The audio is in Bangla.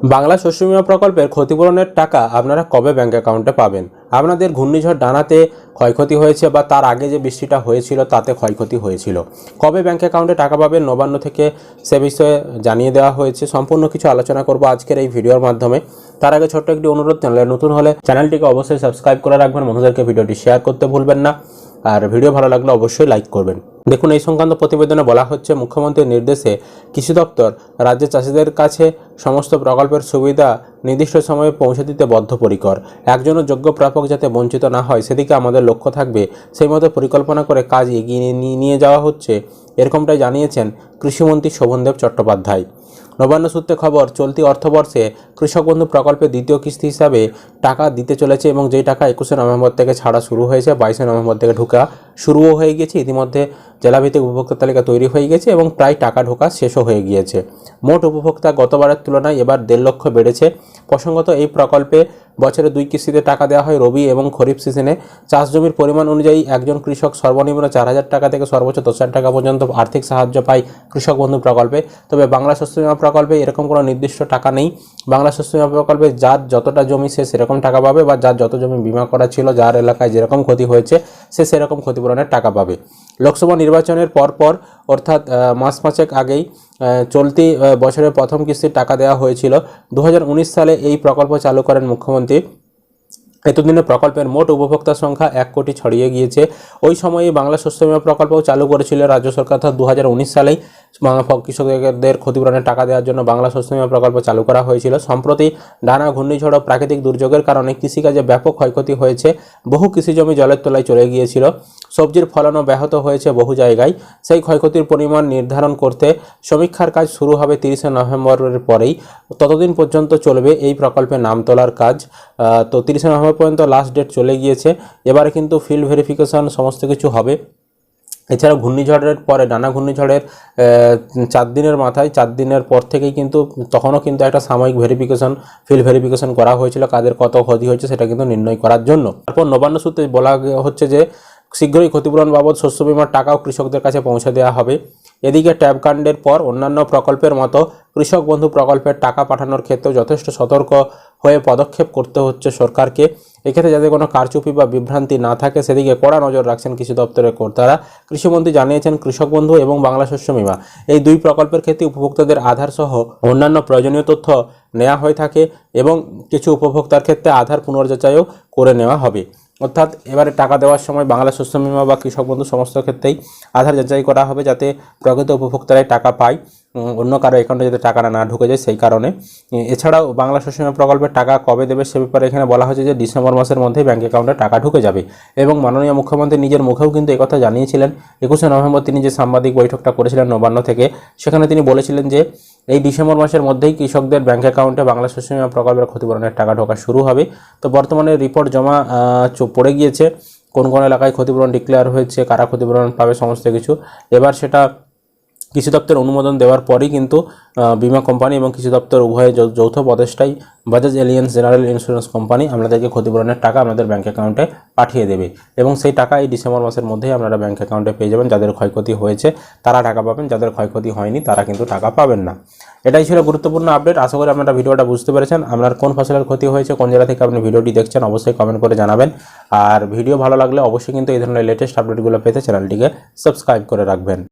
বাংলা শস্য বিমা প্রকল্পের ক্ষতিপূরণের টাকা আপনারা কবে ব্যাংক অ্যাকাউন্টে পাবেন? আপনাদের ঘূর্ণিঝড় ডানাতে ক্ষয়ক্ষতি হয়েছে বা তার আগে যে বৃষ্টিটা হয়েছিল তাতে ক্ষয়ক্ষতি হয়েছিল। কবে ব্যাংক অ্যাকাউন্টে টাকা পাবেন নবান্ন থেকে সে বিষয়ে জানিয়ে দেওয়া হয়েছে। সম্পূর্ণ কিছু আলোচনা করব আজকের এই ভিডিওর মাধ্যমে। তার আগে ছোট্ট একটি অনুরোধ, চ্যানেলে নতুন হলে চ্যানেলটিকে অবশ্যই সাবস্ক্রাইব করে রাখবেন। বন্ধুদেরকে ভিডিওটি শেয়ার করতে ভুলবেন না। আর ভিডিও ভালো লাগলে অবশ্যই লাইক করবেন। দেখুন, এই সংক্রান্ত প্রতিবেদনে বলা হচ্ছে, মুখ্যমন্ত্রীর নির্দেশে কৃষি দপ্তর রাজ্যের চাষিদের কাছে সমস্ত প্রকল্পের সুবিধা নির্দিষ্ট সময়ে পৌঁছে দিতে বদ্ধপরিকর। একজনও যোগ্য প্রাপক যাতে বঞ্চিত না হয়, সেদিকে আমাদের লক্ষ্য থাকবে। সেই মতো পরিকল্পনা করে কাজ এগিয়ে নিয়ে- নিয়ে যাওয়া হচ্ছে, এরকমটাই জানিয়েছেন কৃষিমন্ত্রী শোভনদেব চট্টোপাধ্যায়। নবান্ন সূত্রে খবর, চলতি অর্থবর্ষে কৃষক বন্ধু প্রকল্পে দ্বিতীয় কিস্তি হিসাবে টাকা দিতে চলেছে এবং যেই টাকা একুশে নভেম্বর থেকে ছাড়া শুরু হয়েছে, বাইশে নভেম্বর থেকে ঢোকা শুরুও হয়ে গেছে। ইতিমধ্যে জেলাভিত্তিক উপভোক্তা তালিকা তৈরি হয়ে গেছে এবং প্রায় টাকা ঢোকা শেষও হয়ে গিয়েছে। মোট উপভোক্তা গতবারের তুলনায় এবার দেড় লক্ষ বেড়েছে। প্রসঙ্গত, এই প্রকল্পে বছরে দুই কিস্তিতে টাকা দেওয়া হয় রবি এবং খরিফ সিজনে। চাষ জমির পরিমাণ অনুযায়ী একজন কৃষক সর্বনিম্ন চার হাজার টাকা থেকে সর্বোচ্চ দশ হাজার টাকা পর্যন্ত আর্থিক সাহায্য পায় কৃষক বন্ধু প্রকল্পে। তবে বাংলা শস্য বীমা প্রকল্পে এরকম কোনো নির্দিষ্ট টাকা নেই। বাংলা শস্য বীমা প্রকল্পে যার যতটা জমি সে সেরকম টাকা পাবে বা যার যত জমি বিমা করা ছিল, যার এলাকায় যেরকম ক্ষতি হয়েছে সে সেরকম ক্ষতিপূরণের টাকা পাবে। লোকসভা নির্বাচনের পরপর, অর্থাৎ মাস পাঁচেক আগেই চলতি বছরের প্রথম কিস্তির টাকা দেওয়া হয়েছিল। দু হাজার উনিশ সালে এই প্রকল্প চালু করেন মুখ্যমন্ত্রী। এতদিনে প্রকল্পের মোট উপভোক্তা সংখ্যা এক কোটি ছড়িয়ে গিয়েছে। ওই সময়ে বাংলা শস্য বীমা প্রকল্পও চালু করেছিল রাজ্য সরকার, অর্থাৎ দু সালেই। কৃষকদের ক্ষতিপূরণের টাকা দেওয়ার জন্য বাংলা শস্য বীমা প্রকল্প চালু করা হয়েছিল। সম্প্রতি ডানা, ঘূর্ণিঝড় ও প্রাকৃতিক দুর্যোগের কারণে কৃষিকাজে ব্যাপক ক্ষয়ক্ষতি হয়েছে। বহু কৃষি জমি জলের তলায় চলে গিয়েছিল। সবজির ফলনও ব্যাহত হয়েছে বহু জায়গায়। সেই ক্ষয়ক্ষতির পরিমাণ নির্ধারণ করতে সমীক্ষার কাজ শুরু হবে তিরিশে নভেম্বরের পরেই। ততদিন পর্যন্ত চলবে এই প্রকল্পে নাম তোলার কাজ। তো তিরিশে নভেম্বর পর্যন্ত লাস্ট ডেট চলে গিয়েছে। এবারে কিন্তু ফিল্ড ভেরিফিকেশন সমস্ত কিছু হবে। এছাড়া ঘূর্ণিঝড়ের পরে, নানা ঘূর্ণিঝড়ের চার দিনের মাথায়, চার দিনের পর থেকেই কিন্তু, তখনও কিন্তু একটা সাময়িক ভেরিফিকেশন ফিল ভেরিফিকেশন করা হয়েছিল, কাদের কত ক্ষতি হয়েছে সেটা কিন্তু নির্ণয় করার জন্য। তারপর নবান্ন সূত্রে বলা হচ্ছে যে, শীঘ্রই ক্ষতিপূরণ বাবদ শস্য বিমার টাকাও কৃষকদের কাছে পৌঁছে দেওয়া হবে। এদিকে ট্যাব কাণ্ডের পর অন্যান্য প্রকল্পের মতো কৃষক বন্ধু প্রকল্পের টাকা পাঠানোর ক্ষেত্রেও যথেষ্ট সতর্ক হয়ে পদক্ষেপ করতে হচ্ছে সরকারকে। এক্ষেত্রে যাতে কোনো কারচুপি বা বিভ্রান্তি না থাকে, সেদিকে কড়া নজর রাখছেন কৃষি দপ্তরের কর্তারা। কৃষিমন্ত্রী জানিয়েছেন কৃষক বন্ধু এবং বাংলা শস্য বিমা এই দুই প্রকল্পের ক্ষেত্রে উপভোক্তাদের আধার সহ অন্যান্য প্রয়োজনীয় তথ্য নেওয়া হয়ে থাকে এবং কিছু উপভোক্তার ক্ষেত্রে আধার পুনর্যাচাইও করে নেওয়া হবে। অর্থাৎ এবারে টাকা দেওয়ার সময় বাংলা শস্য বিমা বা কৃষক বন্ধু সমস্ত ক্ষেত্রেই আধার যাচাই করা হবে যাতে প্রকৃত উপভোক্তারাই টাকা পায়। অন্য কারও অ্যাকাউন্টে যাতে টাকাটা না ঢুকে যায়, সেই কারণে। এছাড়াও বাংলা বিমা প্রকল্পের টাকা কবে দেবে সে ব্যাপারে এখানে বলা হয়েছে যে, ডিসেম্বর মাসের মধ্যেই ব্যাঙ্ক অ্যাকাউন্টে টাকা ঢুকে যাবে। এবং মাননীয় মুখ্যমন্ত্রী নিজের মুখেও কিন্তু একথা জানিয়েছিলেন। একুশে নভেম্বর তিনি যে সাংবাদিক বৈঠকটা করেছিলেন নবান্ন থেকে, সেখানে তিনি বলেছিলেন যে, এই ডিসেম্বর মাসের মধ্যেই কৃষকদের ব্যাঙ্ক অ্যাকাউন্টে বাংলা শস্য বিমা প্রকল্পের ক্ষতিপূরণের টাকা ঢোকা শুরু হবে। তো বর্তমানে রিপোর্ট জমা পড়ে গিয়েছে। কোন কোন এলাকায় ক্ষতিপূরণ ডিক্লেয়ার হয়েছে, কারা ক্ষতিপূরণ পাবে, সমস্ত কিছু। এবার সেটা কৃষি দপ্তর অনুমোদন দেওয়ার পরই কিন্তু বীমা কোম্পানি এবং কৃষি দপ্তর উভয় যৌথ প্রচেষ্টায় Bajaj Allianz general insurance company আপনাদেরকে ক্ষতিপূরণের টাকা আপনাদের ব্যাঙ্ক অ্যাকাউন্টে পাঠিয়ে দেবে এবং সেই টাকা এই ডিসেম্বর মাসের মধ্যেই আপনারা ব্যাঙ্ক অ্যাকাউন্টে পেয়ে যাবেন, যাদের ক্ষয়ক্ষতি হয়েছে তারা টাকা পাবেন, যাদের ক্ষয়ক্ষতি হয়নি তারা কিন্তু টাকা পাবেন না। এটাই ছিল গুরুত্বপূর্ণ আপডেট আশা করি আপনারা ভিডিওটা বুঝতে পেরেছেন, আপনার কোন ফসলের ক্ষতি হয়েছে, কোন জেলা থেকে আপনি ভিডিওটি দেখছেন অবশ্যই কমেন্ট করে জানাবেন। আর ভিডিও ভালো লাগলে অবশ্যই কিন্তু এই ধরনের লেটেস্ট আপডেটগুলো পেতে চ্যানেলটিকে সাবস্ক্রাইব করে রাখবেন।